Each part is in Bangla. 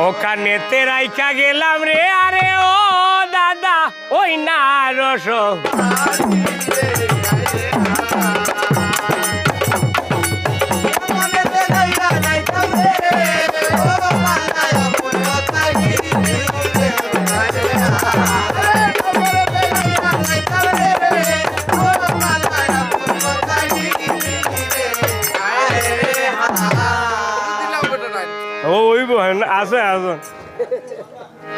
ওখানেতে রাইখা গেলাম রে আরে ও দাদা ওই না রস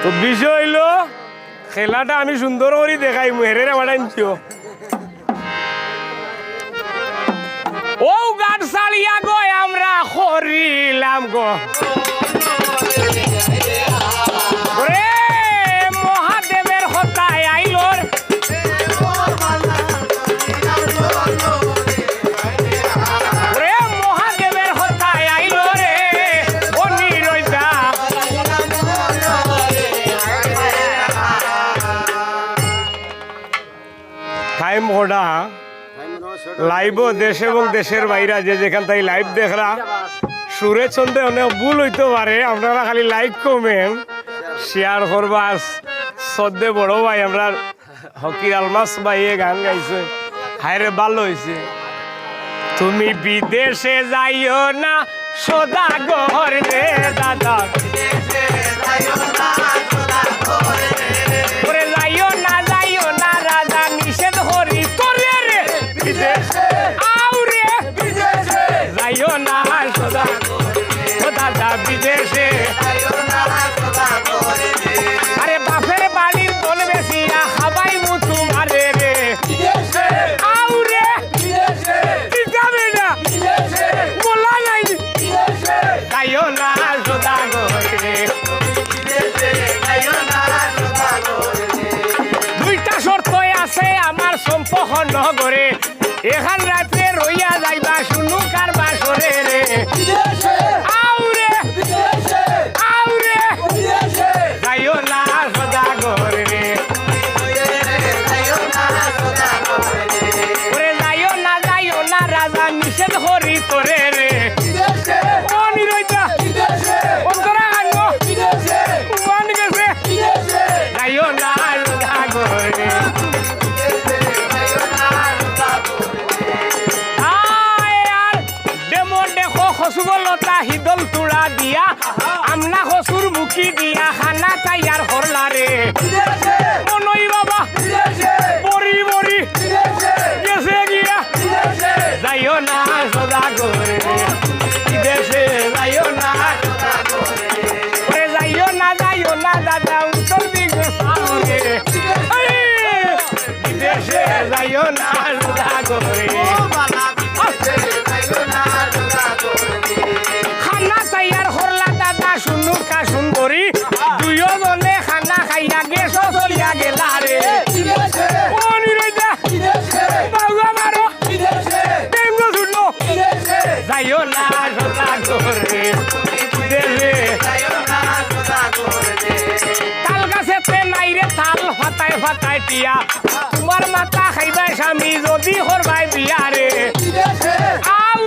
তো বিষয় হইল, খেলাটা আমি সুন্দর করে দেখাই হেরে বাড়াইছিও ও গাছ সালিয়া গো, আমরা হরিলাম গো। ওটা লাইভও দেশ এবং দেশের বাইরে যে যেখান থেকে লাইভ দেখরা সুরে চলতে অনেক ভুল হইতে পারে, আপনারা খালি লাইক কমেন শেয়ার করবা। সদ্যে বড় ভাই আমরা হকির আলমাস ভাইয়ে গান গাইছে। হায়রে ভালো হয়েছে তুমি বিদেশে যাইও না সদাগর রে দাদা। বিদেশে যাইও না, সদা ওরে সম্পহ নগরে এখান রাতে রইয়া যাইবা শুনু কার বাসরে রে। আউরে আউরে। যাইও না সদা গরে রে ওরে যাইও না যাইও না রাজা নিষেধ হরি তোরে। খসুগলতা হিদল তুড়া দিয়া। আমনা খসুর মুখি দিয়া, খানা তাইয়ার হরলা রে মনই বাবা বড়ি বড়ি গেছে গিয়া। যাইও না সদা করে বিদেশে যাইও না যাইও না যাইও না যাইও না ফাটাই তোমার মাতা খাইবাই স্বামী যদি হরবাই বিয়া রে আউ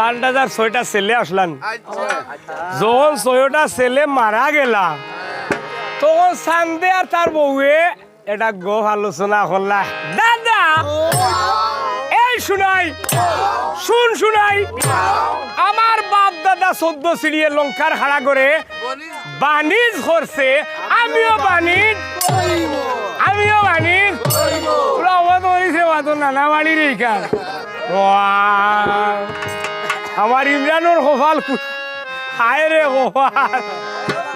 সাত হাজার ছয়টা ছেলে আসলাম যখন ছয়টা ছেলে মারা গেলা, তখন সান্দে আর তার বউয়ে এটা গো আলোচনা করলা দাদা, এই শুনাই, শুন শুনাই, আমার বাপ দাদা চোদ্দ সিঁড়িয়ে লঙ্কার হাড়া করে বাণিজ করছে আমিও বাণিজ আমিও বাণিজ। পুরা অবাদ করেছে নানা বাড়ির এইখান। ওয়াও। আমার ইমরানোর কু- হায় রে কপাল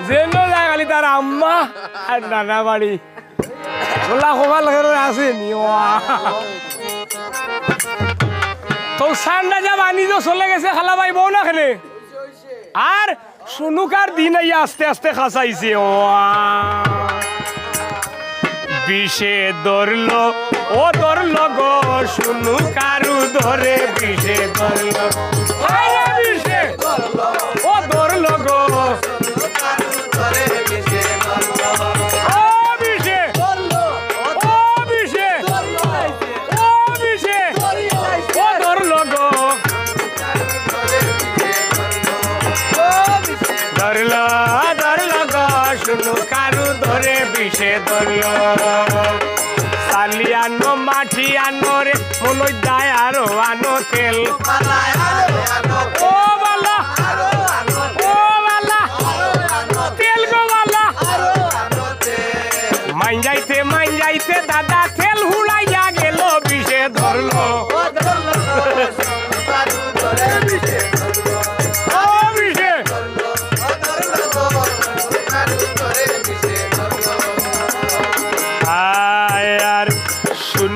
যেন যায় খালি তার আম্মা আর নানা বাড়ি। কপাল ঘরে আছে নি ওয়াও। তো সান্ডা যা বাণিজ্য চলে গেছে, খালা ভাই বউ না খেলে? আর শুনুকার দিন আইয়া আস্তে আস্তে খাসাইছে ও বিষে ধরল, ও ধরল গো শুনু কারু ধরে বিষে ধরল। ধরল সালিয়ানো মাঠিয়ানো রে মনে যায় আরও আনো তেল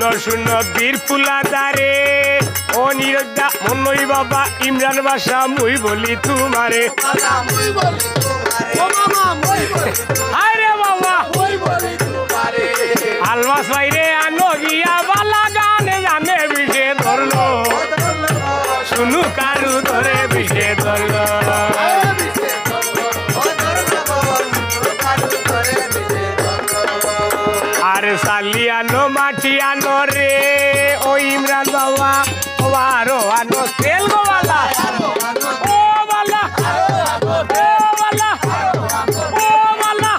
শুনো শুনো বীর পুলা দারে ও নিরজ্ঞা মনই বাবা ইমরান বাসা মুই বলি তোমারে। হায় রে বাবা। আলমাস বাইরে আনো বাবা, ও আরও আনো তেল গো বালা। ও বালা ও বালা ও বালা।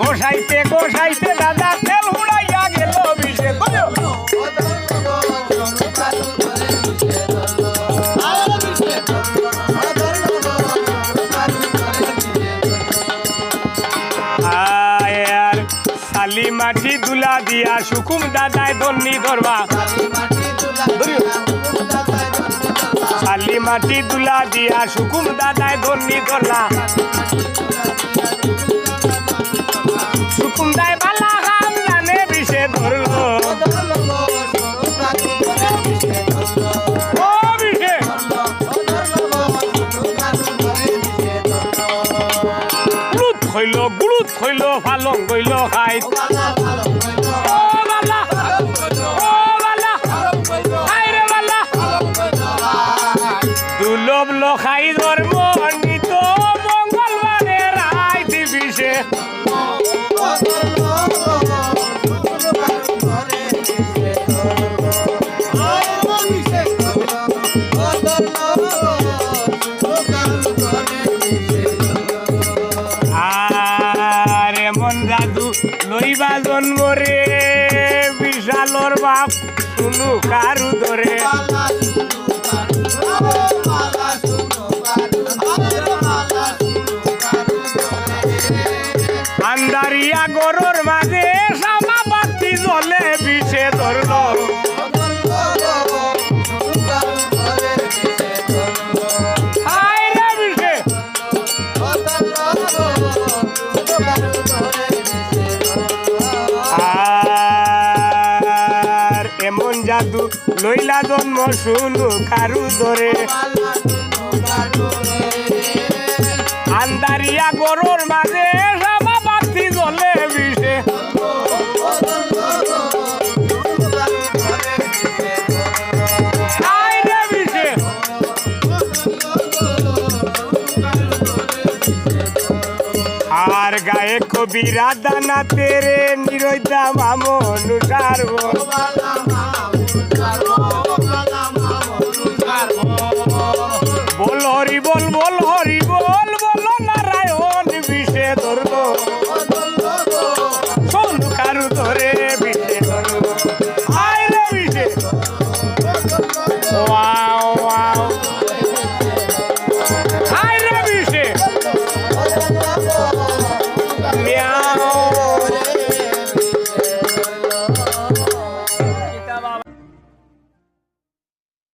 গোসাইতে গোসাইতে দাদা তেল হুড়াইয়া গেল বিষে ধরলো সুকুম দাদায় দন্নি ধরবা সালি মাটি দুলা দিয়া সুকুম দাদায় দন্নি ধরলা সুকুম দায় বালা হাম জানে বিষে ধরলো। বিষে। গুলুত হইল গুলুত হইল, ফালং কারু ধরে লইলা জন্ম শুনু কারু ধরে আন্দারিয়া গরুর মাঝে সামা বাতি জলে বিষে হাই রে বিষে আর গায়ে কবিরা দানা তেরে নিরৈদা মামনু সারব বল হরি বল বল হরি বল।